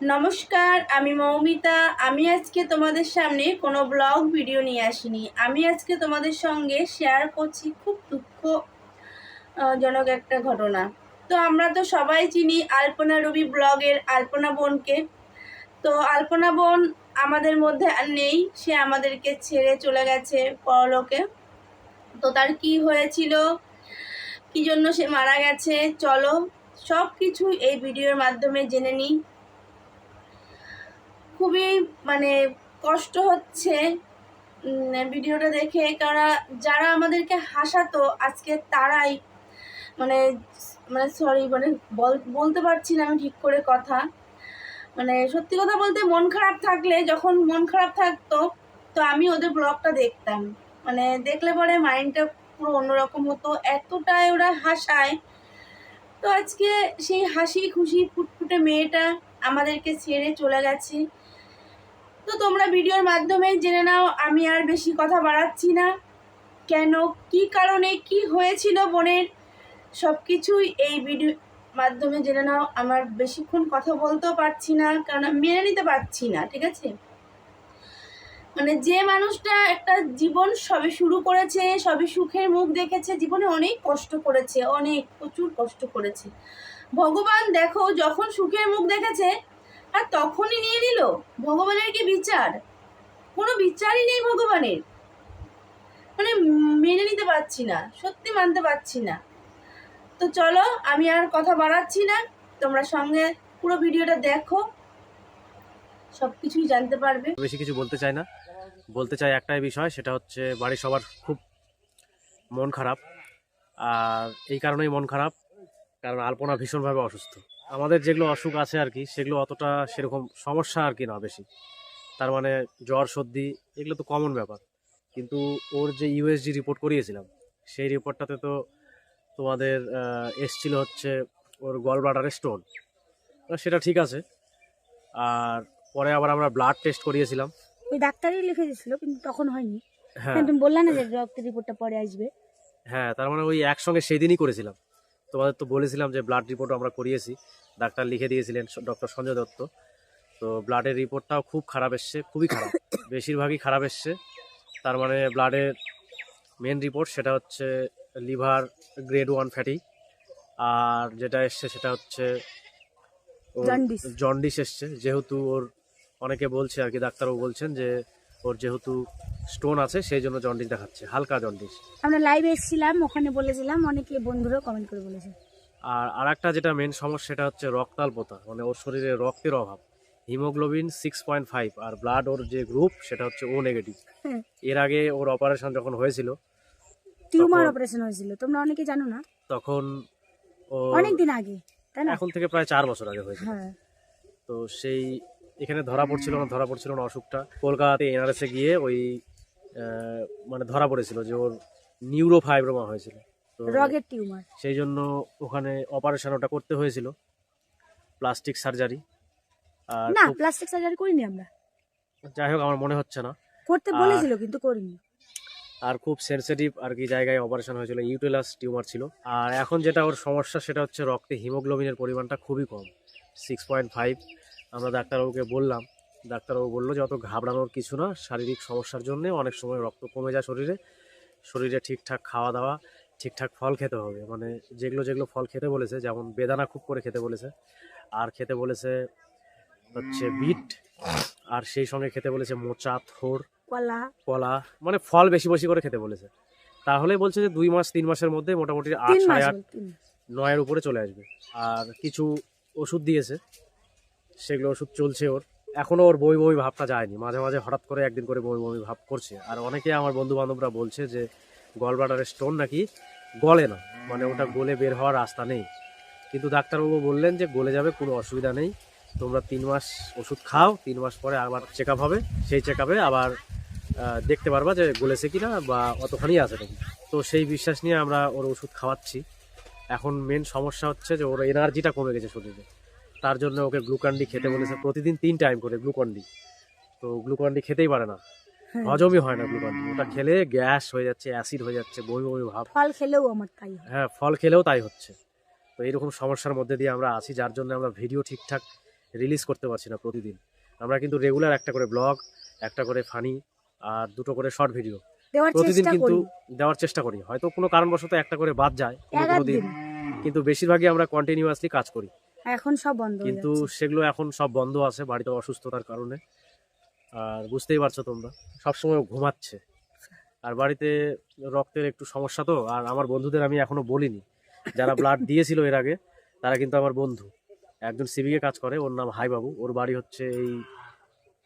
নমস্কার, আমি মৌমিতা। আমি আজকে তোমাদের সামনে কোনো ব্লগ ভিডিও নিয়ে আসিনি। আমি আজকে তোমাদের সঙ্গে শেয়ার করছি খুব দুঃখ জনক একটা ঘটনা। তো আমরা তো সবাই চিনি আলপনা রবি ব্লগের আলপনা বোনকে। তো আলপনা বোন আমাদের মধ্যে আর নেই। সে আমাদেরকে ছেড়ে চলে গেছে পরলোকে। তো তার কি হয়েছিল? কি জন্য সে মারা গেছে? চলো সব কিছু এই ভিডিওর মাধ্যমে জেনে নিই। খুবই মানে কষ্ট হচ্ছে ভিডিওটা দেখে। কারণ যারা আমাদেরকে হাসাতো, আজকে তারাই মানে মানে সরি মানে বল- বলতে পারছি না আমি ঠিক করে কথা। মানে সত্যি কথা বলতে মন খারাপ থাকলে, যখন মন খারাপ থাকতো, তো আমি ওদের ব্লগটা দেখতাম। মানে দেখলে পরে মাইন্ডটা পুরো অন্যরকম হতো, এতটাই ওরা হাসায়। তো আজকে সেই হাসি খুশি ফুটফুটে মেয়েটা আমাদেরকে ছেড়ে চলে গেছে। তো তোমরা ভিডিওর মাধ্যমে জেনে নাও, আমি আর বেশি কথা বাড়াচ্ছি না। কেন, কি কারণে, কি হয়েছিল বোনের সব কিছুই এই ভিডিও মাধ্যমে জেনে নাও। আমার বেশিক্ষণ কথা বলতেও পারছি না, কারণ মেনে নিতে পারছি না, ঠিক আছে? মানে যে মানুষটা একটা জীবন সবে শুরু করেছে, সবে সুখের মুখ দেখেছে, জীবনে অনেক কষ্ট করেছে, অনেক, প্রচুর কষ্ট করেছে। ভগবান দেখো, যখন সুখের মুখ দেখেছে আর তখনই নিয়ে নিল ভগবানের কি বিচার? কোনো বিচারই নেই ভগবানের। মানে মেনে নিতে পারছি না, সত্যি মানতে পারছি না। তো চলো, আমি আর কথা বাড়াচ্ছি না, তোমরা সঙ্গে পুরো ভিডিওটা দেখো সব কিছুই জানতে পারবে। বেশি কিছু বলতে চাই না। বলতে চাই একটাই বিষয়, সেটা হচ্ছে বাড়ির সবার খুব মন খারাপ। আর এই কারণেই মন খারাপ, কারণ আলপনা ভীষণভাবে অসুস্থ। আমাদের যেগুলো অসুখ আছে আর কি সেগুলো অতটা সেরকম সমস্যা আর কি না বেশি। তার মানে জ্বর সর্দি এগুলো তো কমন ব্যাপার। কিন্তু ওর যে ইউএসজি রিপোর্ট করিয়েছিলাম সেই রিপোর্টটাতে তো তোমাদের এসছিল হচ্ছে ওর গল ব্লাডারের স্টোন সেটা ঠিক আছে। আর পরে আবার আমরা ব্লাড টেস্ট করিয়েছিলাম। ওই ডাক্তারই লিখে দিয়েছিল কিন্তু তখন হয়নি। হ্যাঁ। তুমি বললে না যে রক্তের রিপোর্টটা পরে আসবে। হ্যাঁ তার মানে ওই একসঙ্গে সেই দিনই করেছিলাম। তোমাদের তো বলেছিলাম যে ব্লাড রিপোর্ট আমরা করিয়েছি। ডাক্তার লিখে দিয়েছিলেন ডক্টর সঞ্জয় দত্ত। তো ব্লাডের রিপোর্টটাও খুব খারাপ এসছে খুবই খারাপ। বেশিরভাগই খারাপ এসছে। তার মানে ব্লাডের মেন রিপোর্ট সেটা হচ্ছে লিভার গ্রেড ওয়ান ফ্যাটি আর যেটা এসছে সেটা হচ্ছে জন্ডিস এসছে। যেহেতু ওর অনেকে বলছে আর কি ডাক্তারও বলছেন যে ওর যেহেতু স্টোন আছে সেই জন্য জন্ডিস দেখাচ্ছে হালকা জন্ডিস আমরা লাইভে এসেছিলাম ওখানে বলেছিলাম অনেকে বন্ধুরাও কমেন্ট করে বলেছে। আর আরেকটা যেটা মেন সমস্যা সেটা হচ্ছে রক্তাল্পতা মানে ওর শরীরে রক্তের অভাব। হিমোগ্লোবিন সিক্স পয়েন্ট ফাইভ আর ব্লাড ওর যে গ্রুপ সেটা হচ্ছে ও নেগেটিভ হ্যাঁ। এর আগে ওর অপারেশন যখন হয়েছিল টিউমার অপারেশন হয়েছিল তোমরা অনেকে জানো না? তখন অনেক দিন আগে তাই না? এখন থেকে প্রায় চার বছর আগে হয়েছিল। হ্যাঁ। তো সেই এখানে ধরা পড়ছিল না ধরা পড়ছিল না অসুখটা। কলকাতাতে এনআরএসে গিয়ে ওই মানে ধরা পড়েছিল যে ওর নিউরোফাইব্রোমা হয়েছিল। তো রগের টিউমার। সেই জন্য ওখানে অপারেশন ওটা করতে হয়েছিল প্লাস্টিক সার্জারি আর না প্লাস্টিক সার্জারি করিনি আমরা। যাই হোক আমার মনে হচ্ছে না। করতে বলেছিল কিন্তু করিনি। আর খুব সেনসিটিভ আর কি জায়গায় অপারেশন হয়েছিল ইউটেলাস টিউমার ছিল। আর এখন যেটা ওর সমস্যা সেটা হচ্ছে রক্তে হিমোগ্লোবিনের পরিমাণটা খুবই কম সিক্স পয়েন্ট ফাইভ আমরা ডাক্তারবাবুকে বললাম ডাক্তারবাবু বলল যে অত ঘাবড়ানোর কিছু না শারীরিক সমস্যার জন্য অনেক সময় রক্ত কমে যায় শরীরে শরীরে ঠিকঠাক খাওয়া দাওয়া ঠিকঠাক ফল খেতে হবে। মানে যেগুলো যেগুলো ফল খেতে বলেছে যেমন বেদানা খুব করে খেতে বলেছে আর খেতে বলেছে হচ্ছে বিট আর সেই সঙ্গে খেতে বলেছে মোচা থোর কলা। কলা মানে ফল বেশি বেশি করে খেতে বলেছে। তাহলে বলছে যে দুই মাস তিন মাসের মধ্যে মোটামুটি আট সাড়ে আট। নয়ের উপরে চলে আসবে। আর কিছু ওষুধ দিয়েছে সেগুলো ওষুধ চলছে ওর। এখনও ওর বই বমি ভাবটা যায়নি। মাঝে মাঝে হঠাৎ করে একদিন করে বমি বমি ভাব করছে। আর অনেকে আমার বন্ধু বান্ধবরা বলছে যে, গলব্লাডারের স্টোন নাকি গলে না। মানে ওটা গলে বের হওয়ার রাস্তা নেই। কিন্তু ডাক্তারবাবু বললেন যে, গলে যাবে, কোনো অসুবিধা নেই। তোমরা তিন মাস ওষুধ খাও, তিন মাস পরে আবার চেক হবে। সেই চেক আবার দেখতে পারবা যে গলেছে কিনা বা অতখানি আছে নাকি। তো সেই বিশ্বাস নিয়ে আমরা ওর ওষুধ খাওয়াচ্ছি। এখন মেন সমস্যা হচ্ছে যে, ওর এনার্জিটা কমে গেছে শরীরে। তার জন্য ওকে গ্লুকন্ডি খেতে বলেছে। প্রতিদিন তিন টাইম করে গ্লুকন্ডি তো গ্লুকন্ডি খেতেই পারে না। হ্যাঁ। হজমই হয় না গ্লুকন্ডি ওটা খেলে গ্যাস হয়ে যাচ্ছে অ্যাসিড হয়ে যাচ্ছে বমি বমি ভাব। ফল খেলেও আমার তাই হয়। হ্যাঁ ফল খেলেও তাই হচ্ছে। তো এইরকম সমস্যার মধ্যে দিয়ে আমরা আছি যার জন্য আমরা ভিডিও ঠিকঠাক রিলিজ করতে পারছি না প্রতিদিন। আমরা কিন্তু রেগুলার একটা করে ব্লগ একটা করে ফানি আর দুটো করে শর্ট ভিডিও প্রতিদিন কিন্তু দেওয়ার চেষ্টা করি। হয়তো কোনো কারণবশত একটা করে বাদ যায় কোনো এক কোনো দিন। দিন। কিন্তু বেশিরভাগই আমরা কন্টিনিউয়াসলি কাজ করি। এখন সব বন্ধ কিন্তু সেগুলো এখন সব বন্ধ আছে বাড়িতে অসুস্থতার কারণে। আর বুঝতেই পারছ তোমরা সবসময় ঘুমাচ্ছে। আর বাড়িতে রক্তের একটু সমস্যা তো আর আমার বন্ধুদের আমি এখনও বলিনি। যারা ব্লাড দিয়েছিল এর আগে তারা কিন্তু আমার বন্ধু। একজন সিভিকে কাজ করে ওর নাম হাইবাবু। ওর বাড়ি হচ্ছে এই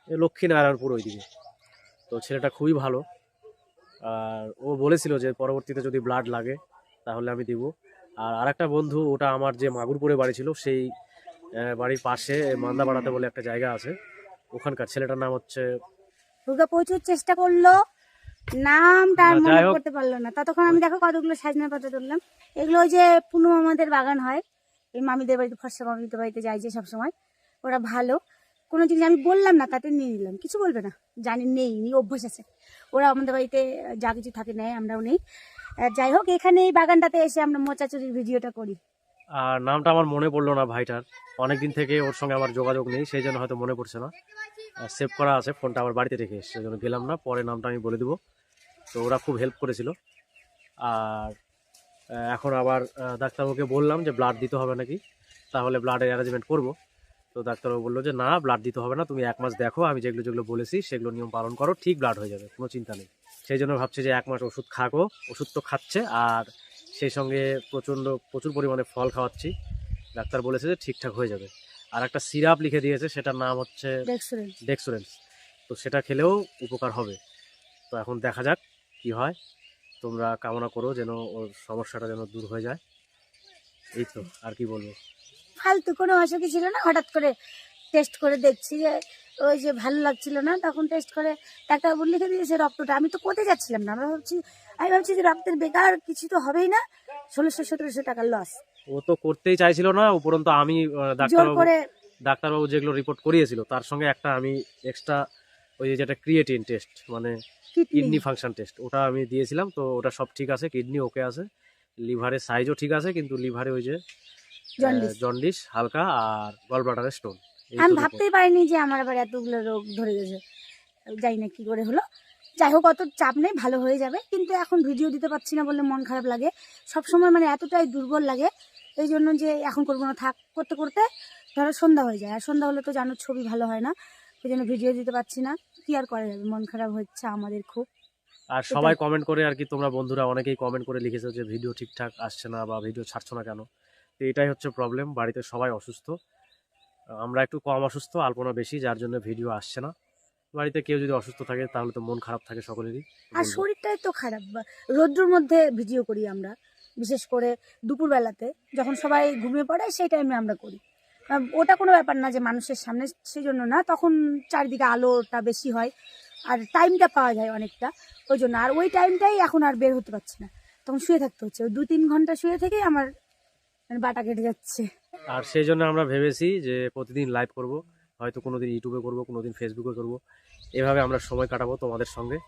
লক্ষ্মীনারায়ণপুর ওইদিকে। তো ছেলেটা খুবই ভালো। আর ও বলেছিল যে পরবর্তীতে যদি ব্লাড লাগে তাহলে আমি দিব। আর আরেকটা বন্ধু ওটা আমার যে মাগুরপুরে বাড়ি ছিল সেই বাড়ির পাশে মান্দাপাড়াতে বলে একটা জায়গা আছে। ওখানকার ছেলেটার নাম হচ্ছে দুর্গা প্রচুর চেষ্টা করল নামটা মনে করতে পারল না। ততক্ষণ আমি দেখো কতগুলো সাজনা পাতা তুললাম। এগুলো ওই যে আমাদের বাগান হয় এই মামিদের বাড়িতে ফর্সা মামিদের বাড়িতে যাই যে সবসময়। ওরা ভালো। কোনো জিনিস আমি বললাম না তাতে নিয়ে নিলাম। কিছু বলবে না। জানি নেই নি অভ্যাস আছে। ওরা আমাদের বাড়িতে যা কিছু থাকে নেয় আমরাও নেই। যাই হোক এখানে এই বাগানটাতে এসে আমরা মোচাচুরির ভিডিওটা করি। আর নামটা আমার মনে পড়ল না ভাইটার। অনেকদিন থেকে ওর সঙ্গে আমার যোগাযোগ নেই, সেই জন্য হয়তো মনে পড়ছে না। সেভ করা আছে, ফোনটা আমার বাড়িতে রেখে সেই জন্য গেলাম না, পরে নামটা আমি বলে দেবো। তো ওরা খুব হেল্প করেছিল। আর এখন আবার ডাক্তারবাবুকে বললাম যে ব্লাড দিতে হবে নাকি, তাহলে ব্লাডের অ্যারেঞ্জমেন্ট করব। তো ডাক্তারবাবু বলল যে, না ব্লাড দিতে হবে না, তুমি এক মাস দেখো, আমি যেগুলো যেগুলো বলেছি, সেগুলো নিয়ম পালন করো, ঠিক ব্লাড হয়ে যাবে, কোনো চিন্তা নেই। সেই জন্য ভাবছি যে এক মাস ওষুধ খাকো ওষুধ তো খাচ্ছে আর সেই সঙ্গে প্রচণ্ড প্রচুর পরিমাণে ফল খাওয়াচ্ছি। ডাক্তার বলেছে যে ঠিকঠাক হয়ে যাবে। আর একটা সিরাপ লিখে দিয়েছে সেটার নাম হচ্ছে ডেক্সোরেন্স তো সেটা খেলেও উপকার হবে। তো এখন দেখা যাক কি হয়। তোমরা কামনা করো যেন ওর সমস্যাটা যেন দূর হয়ে যায়। এই তো আর কি বলব? ফালতু কোনো অসুখই ছিল না। হঠাৎ করে টেস্ট করে দেখছি যে ওই যে ভালো লাগছিল না তখন টেস্ট করে ডাক্তারবাবু লিখে দিয়েছে রক্তটা। আমি তো কোথায় যাচ্ছিলাম না? আমরা ভাবছি আমি ভাবছি যে রক্তের বেকার কিছু তো হবেই না। ষোলোশো সতেরোশো টাকার লস ও তো করতেই চাইছিল না উপরন্ত আমি জোর ডাক্তারবাবু করে ডাক্তারবাবু যেগুলো রিপোর্ট করিয়েছিল তার সঙ্গে একটা আমি এক্সট্রা ওই যে যেটা ক্রিয়েটিন টেস্ট মানে কিডনি কিডনি ফাংশন টেস্ট ওটা আমি দিয়েছিলাম। তো ওটা সব ঠিক আছে কিডনি ওকে আছে। লিভারের সাইজও ঠিক আছে কিন্তু লিভারে ওই যে জন্ডিস জন্ডিস হালকা আর গল ব্লাডারের স্টোন আমি ভাবতেই পারিনি যে আমার আবার এতগুলো রোগ ধরে গেছে। যাই না কি করে হলো। যাই হোক অত চাপ নেই ভালো হয়ে যাবে। কিন্তু এখন ভিডিও দিতে পারছি না বলে মন খারাপ লাগে। সব সময় মানে এতটাই দুর্বল লাগে। এই জন্য যে এখন করব না থাক করতে করতে ধরো সন্ধ্যা হয়ে যায়। আর সন্ধ্যা হলে তো জানো ছবি ভালো হয় না। ওই জন্য ভিডিও দিতে পারছি না। কি আর করা যাবে? মন খারাপ হচ্ছে আমাদের খুব। আর সবাই কমেন্ট করে আর কি তোমরা বন্ধুরা অনেকেই কমেন্ট করে লিখেছো যে ভিডিও ঠিকঠাক আসছে না বা ভিডিও ছাড়ছো না কেন? তো এটাই হচ্ছে প্রবলেম বাড়িতে সবাই অসুস্থ। আমরা একটু কম অসুস্থ আলপনা বেশি যার জন্য ভিডিও আসছে না। বাড়িতে কেউ যদি অসুস্থ থাকে তাহলে তো মন খারাপ থাকে সকলেরই। আর শরীরটাই তো খারাপ। রৌদ্রর মধ্যে ভিডিও করি আমরা। বিশেষ করে দুপুরবেলাতে যখন সবাই ঘুমিয়ে পড়ে সেই টাইমে আমরা করি। ওটা কোনো ব্যাপার না যে মানুষের সামনে সেই জন্য না তখন চারিদিকে আলোটা বেশি হয়। আর টাইমটা পাওয়া যায় অনেকটা। ওই জন্য। আর ওই টাইমটাই এখন আর বের হতে পারছি না। তখন শুয়ে থাকতে হচ্ছে। ওই দু তিন ঘণ্টা শুয়ে থেকেই আমার বাটা কেটে যাচ্ছে। আর সেই জন্য আমরা ভেবেছি যে প্রতিদিন লাইভ করব, হয়তো কোনোদিন ইউটিউবে করব, কোনোদিন ফেসবুকে করব। এভাবে আমরা সময় কাটাবো তোমাদের সঙ্গে।